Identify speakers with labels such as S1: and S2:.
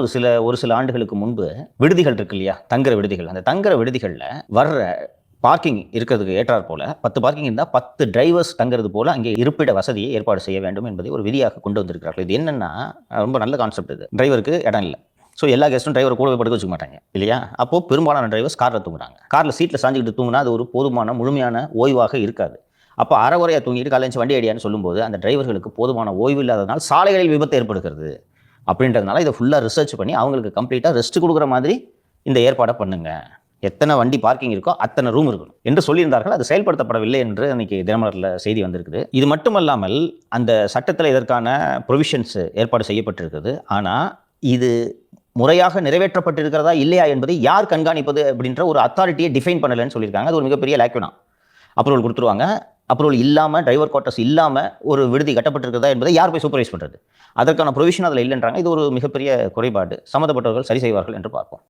S1: ஒரு சில ஒரு சில ஆண்டுகளுக்கு முன்பு விடுதிகள் இருக்கு இல்லையா? தங்குற விடுதிகள். அந்த தங்குற விடுதிகளில் வர்ற பார்க்கிங் இருக்கிறதுக்கு ஏற்றாற் போல பத்து பார்க்கிங் இருந்தால் பத்து டிரைவர்ஸ் தங்குறது போல அங்கே இருப்பிட வசதியை ஏற்பாடு செய்ய வேண்டும் என்பதை ஒரு விதியாக கொண்டு வந்திருக்கிறார்கள். இது என்னன்னா ரொம்ப நல்ல கான்செப்ட் இது. டிரைவருக்கு இடம் இல்லை. ஸோ எல்லா கெஸ்ட்டும் டிரைவர் கூட படுக்க வச்சுக்க மாட்டாங்க இல்லையா? அப்போது பெரும்பாலான டிரைவர்ஸ் காரில் தூங்குறாங்க. காரில் சீட்டில் சாஞ்சிக்கிட்டு தூங்கினா அது ஒரு போதுமான முழுமையான ஓய்வாக இருக்காது. அப்போ அறகுறையாக தூங்கிட்டு காலையில் வண்டி அடியான்னு சொல்லும்போது அந்த டிரைவர்களுக்கு போதுமான ஓய்வு இல்லாதனால் சாலைகளில் விபத்து ஏற்படுகிறது. அப்படின்றதுனால இதை ஃபுல்லாக ரிசர்ச் பண்ணி அவங்களுக்கு கம்ப்ளீட்டாக ரெஸ்ட் கொடுக்குற மாதிரி இந்த ஏற்பாடை பண்ணுங்க. எத்தனை வண்டி பார்க்கிங் இருக்கோ அத்தனை ரூம் இருக்கணும். என்று சொல்லியிருந்தார்கள். அது செயல்படுத்தப்படவில்லை என்று அன்றைக்கி தினமலரில் செய்தி வந்திருக்குது. இது மட்டுமல்லாமல் அந்த சட்டத்தில் இதற்கான ப்ரொவிஷன்ஸ் ஏற்பாடு செய்யப்பட்டிருக்குது. ஆனால் இது முறையாக நிறைவேற்றப்பட்டிருக்கிறதா இல்லையா என்பதை யார் கண்காணிப்பது அப்படின்ற ஒரு அத்தாரிட்டியை டிஃபைன் பண்ணலைன்னு சொல்லியிருக்காங்க. அது ஒரு மிகப்பெரிய லேக்யூனா அப்ரூவல் கொடுத்துருவாங்க. அப்ரூவல் இல்லாமல் டிரைவர் குவார்ட்டர்ஸ் இல்லாமல் ஒரு விடுதி கட்டப்பட்டிருக்கிறதா என்பதை யார் போய் சூப்பர்வைஸ் பண்ணுறது அதற்கான ப்ரொவிஷன் அதில் இல்லைன்றாங்க. இது ஒரு மிகப்பெரிய குறைபாடு. சம்மந்தப்பட்டவர்கள் சரி செய்வார்கள் என்று பார்ப்போம்.